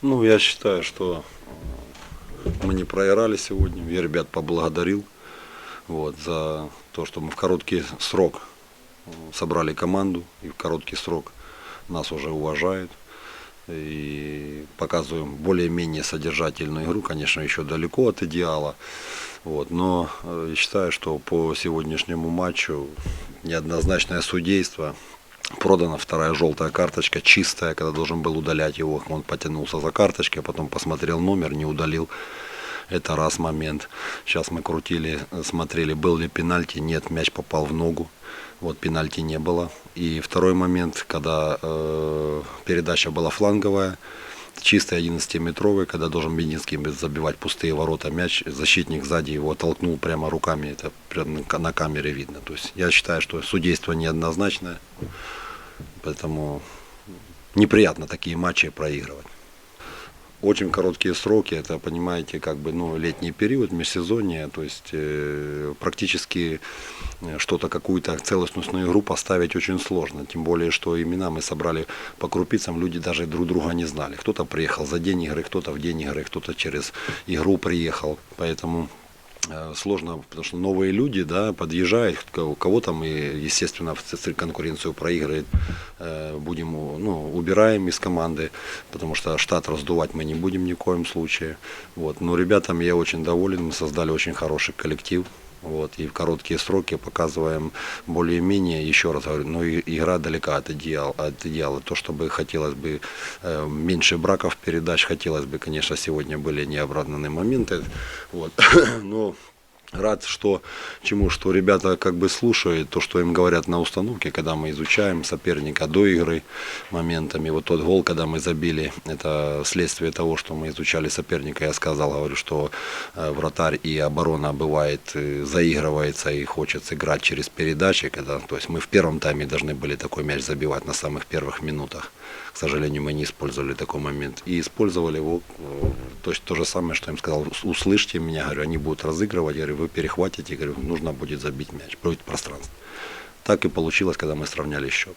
Ну, я считаю, что э, мы не проиграли сегодня. Я ребят поблагодарил вот, за то, что мы в короткий срок э, собрали команду и в короткий срок нас уже уважают и показываем более-менее содержательную игру, конечно, еще далеко от идеала, вот, но э, я считаю, что по сегодняшнему матчу неоднозначное судейство, продана вторая желтая карточка, чистая, когда должен был удалять его, он потянулся за карточкой, потом посмотрел номер, не удалил. Это раз момент. Сейчас мы крутили, смотрели, был ли пенальти. Нет, мяч попал в ногу. Вот пенальти не было. И второй момент, когда э, передача была фланговая, чистый 11-метровый, когда должен Мединский забивать пустые ворота мяч, защитник сзади его толкнул прямо руками, это прямо на камере видно. То есть я считаю, что судейство неоднозначное, поэтому неприятно такие матчи проигрывать. Очень короткие сроки, это, понимаете, как бы, ну, летний период, межсезонье, то есть э, практически э, что-то, какую-то целостностную игру поставить очень сложно. Тем более, что имена мы собрали по крупицам, люди даже друг друга не знали. Кто-то приехал за день игры, кто-то в день игры, кто-то через игру приехал. Поэтому сложно, потому что новые люди да, подъезжают, у кого там, и, естественно, в конкуренцию проигрывает, э, будем, ну, убираем из команды, потому что штат раздувать мы не будем ни в коем случае. Вот. Но ребятам я очень доволен, мы создали очень хороший коллектив. Вот, и в короткие сроки показываем более-менее, еще раз говорю, но игра далека от идеала, от идеала. То, чтобы хотелось бы э, меньше браков передач, хотелось бы, конечно, сегодня были необратные моменты. Вот. Но рад, что чему, что ребята как бы слушают то, что им говорят на установке, когда мы изучаем соперника до игры моментами. Вот тот гол, когда мы забили, это следствие того, что мы изучали соперника. Я сказал, говорю, что э, вратарь и оборона бывает э, заигрывается и хочет сыграть через передачи, когда, то есть мы в первом тайме должны были такой мяч забивать на самых первых минутах. К сожалению, мы не использовали такой момент. И использовали его, э, то есть то же самое, что им сказал, услышьте меня, говорю, они будут разыгрывать, я говорю, вы перехватите, говорю, нужно будет забить мяч, будет пространство. Так и получилось, когда мы сравняли счет.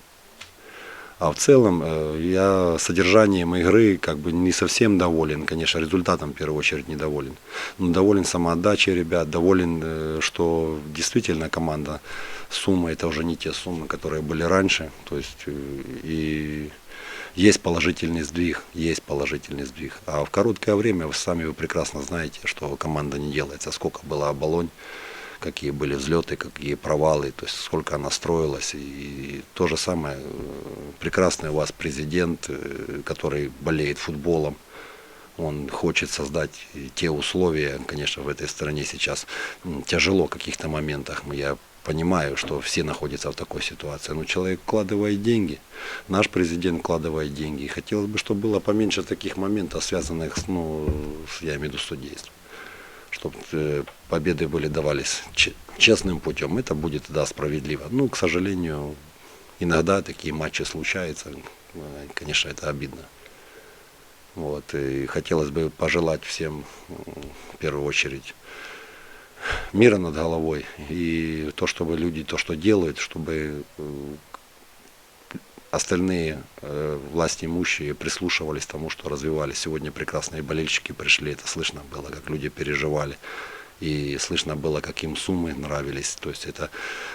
А в целом э, я содержанием игры как бы не совсем доволен, конечно, результатом в первую очередь недоволен. Но доволен самоотдачей ребят, доволен, э, что действительно команда, сумма это уже не те суммы, которые были раньше. То есть и есть положительный сдвиг, есть положительный сдвиг. А в короткое время, вы сами вы прекрасно знаете, что команда не делается. Сколько было оболонь, какие были взлеты, какие провалы, то есть сколько она строилась. И то же самое, э, прекрасный у вас президент, э, который болеет футболом. Он хочет создать те условия, конечно, в этой стране сейчас тяжело в каких-то моментах. Я понимаю, что все находятся в такой ситуации. Но человек вкладывает деньги, наш президент вкладывает деньги. И хотелось бы, чтобы было поменьше таких моментов, связанных с, ну, с, я имею в виду судейством. Чтобы э, победы были давались честным путем. Это будет да, справедливо. Ну, к сожалению, иногда такие матчи случаются. Э, конечно, это обидно. Вот, и хотелось бы пожелать всем в первую очередь мира над головой. И то, чтобы люди то, что делают, чтобы э, остальные э, власти имущие прислушивались тому, что развивали. Сегодня прекрасные болельщики пришли, это слышно было, как люди переживали. И слышно было, как им суммы нравились. То есть это,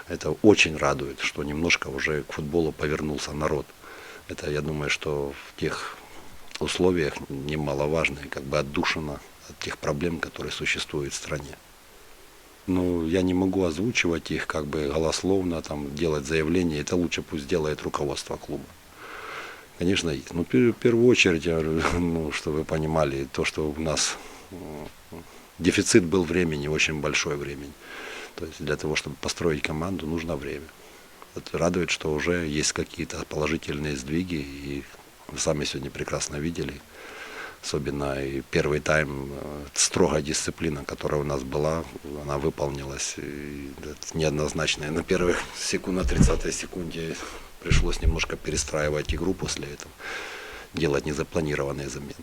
это очень радует, что немножко уже к футболу повернулся народ. Это, я думаю, что в тех условиях немаловажно и как бы отдушина от тех проблем, которые существуют в стране. Ну, я не могу озвучивать их как бы голословно, там, делать заявление. Это лучше пусть делает руководство клуба. Конечно. Но в первую очередь, ну, чтобы вы понимали, то, что у нас дефицит был времени, очень большой времени. То есть для того, чтобы построить команду, нужно время. Это радует, что уже есть какие-то положительные сдвиги, и вы сами сегодня прекрасно видели, особенно и первый тайм, э, строгая дисциплина, которая у нас была, она выполнилась и на первых секунд, на 30 секунде пришлось немножко перестраивать игру после этого, делать незапланированные замены.